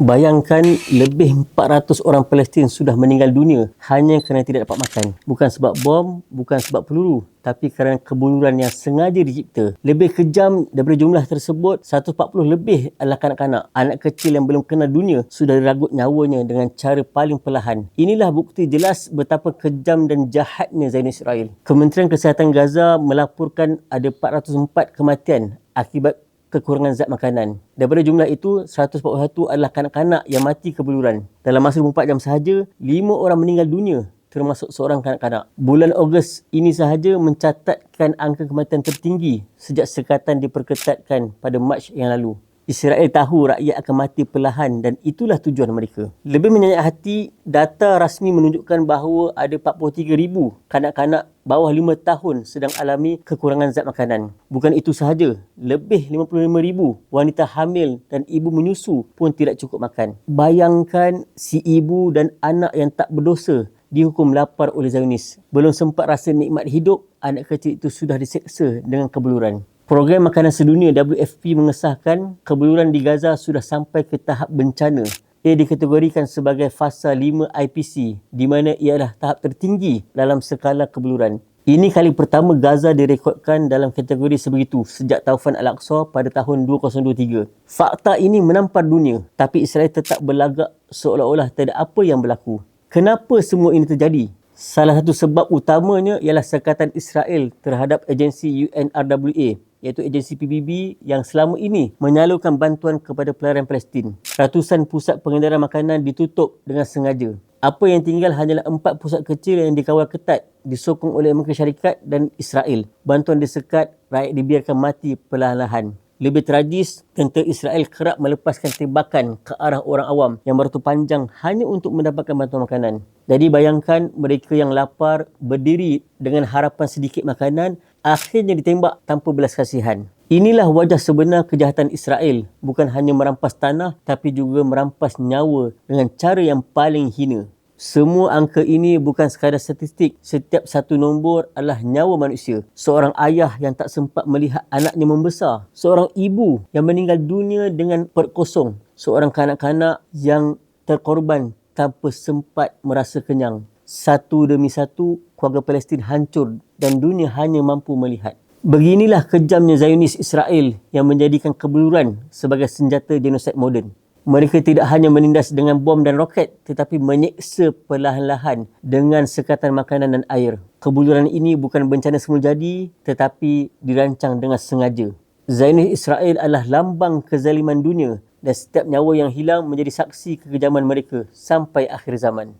Bayangkan lebih 400 orang Palestin sudah meninggal dunia hanya kerana tidak dapat makan. Bukan sebab bom, bukan sebab peluru, tapi kerana kebuluran yang sengaja dicipta. Lebih kejam daripada jumlah tersebut, 140 lebih adalah kanak-kanak. Anak kecil yang belum kenal dunia sudah diragut nyawanya dengan cara paling perlahan. Inilah bukti jelas betapa kejam dan jahatnya Zionis Israel. Kementerian Kesihatan Gaza melaporkan ada 404 kematian akibat kekurangan zat makanan. Daripada jumlah itu, 141 adalah kanak-kanak yang mati kebeluran. Dalam masa 24 jam sahaja, 5 orang meninggal dunia termasuk seorang kanak-kanak. Bulan Ogos ini sahaja mencatatkan angka kematian tertinggi sejak sekatan diperketatkan pada Mac yang lalu. Israel tahu rakyat akan mati perlahan dan itulah tujuan mereka. Lebih menyenyak hati, data rasmi menunjukkan bahawa ada 43,000 kanak-kanak bawah 5 tahun sedang alami kekurangan zat makanan. Bukan itu sahaja, lebih 55,000 wanita hamil dan ibu menyusu pun tidak cukup makan. Bayangkan si ibu dan anak yang tak berdosa dihukum lapar oleh Zionis. Belum sempat rasa nikmat hidup, anak kecil itu sudah diseksa dengan kebeluran. Program Makanan Sedunia WFP mengesahkan kebeluran di Gaza sudah sampai ke tahap bencana. Ia dikategorikan sebagai fasa 5 IPC di mana ia adalah tahap tertinggi dalam skala kebeluran. Ini kali pertama Gaza direkodkan dalam kategori sebegitu sejak Taufan Al-Aqsa pada tahun 2023. Fakta ini menampar dunia tapi Israel tetap berlagak seolah-olah tidak ada apa yang berlaku. Kenapa semua ini terjadi? Salah satu sebab utamanya ialah sekatan Israel terhadap agensi UNRWA iaitu agensi PBB yang selama ini menyalurkan bantuan kepada pelarian Palestin. Ratusan pusat pengedaran makanan ditutup dengan sengaja. Apa yang tinggal hanyalah empat pusat kecil yang dikawal ketat disokong oleh Amerika Syarikat dan Israel. Bantuan disekat, rakyat dibiarkan mati perlahan-lahan. Lebih tragis, tentera Israel kerap melepaskan tembakan ke arah orang awam yang beratus panjang hanya untuk mendapatkan bantuan makanan. Jadi bayangkan mereka yang lapar berdiri dengan harapan sedikit makanan akhirnya ditembak tanpa belas kasihan. Inilah wajah sebenar kejahatan Israel. Bukan hanya merampas tanah tapi juga merampas nyawa dengan cara yang paling hina. Semua angka ini bukan sekadar statistik. Setiap satu nombor adalah nyawa manusia. Seorang ayah yang tak sempat melihat anaknya membesar. Seorang ibu yang meninggal dunia dengan perut kosong. Seorang kanak-kanak yang terkorban tanpa sempat merasa kenyang. Satu demi satu, keluarga Palestin hancur dan dunia hanya mampu melihat. Beginilah kejamnya Zionis Israel yang menjadikan kebeluran sebagai senjata genosid moden mereka tidak hanya menindas dengan bom dan roket tetapi menyeksa perlahan-lahan dengan sekatan makanan dan air. Kebuluran ini bukan bencana semula jadi tetapi dirancang dengan sengaja. Zionis Israel adalah lambang kezaliman dunia dan setiap nyawa yang hilang menjadi saksi kekejaman mereka sampai akhir zaman.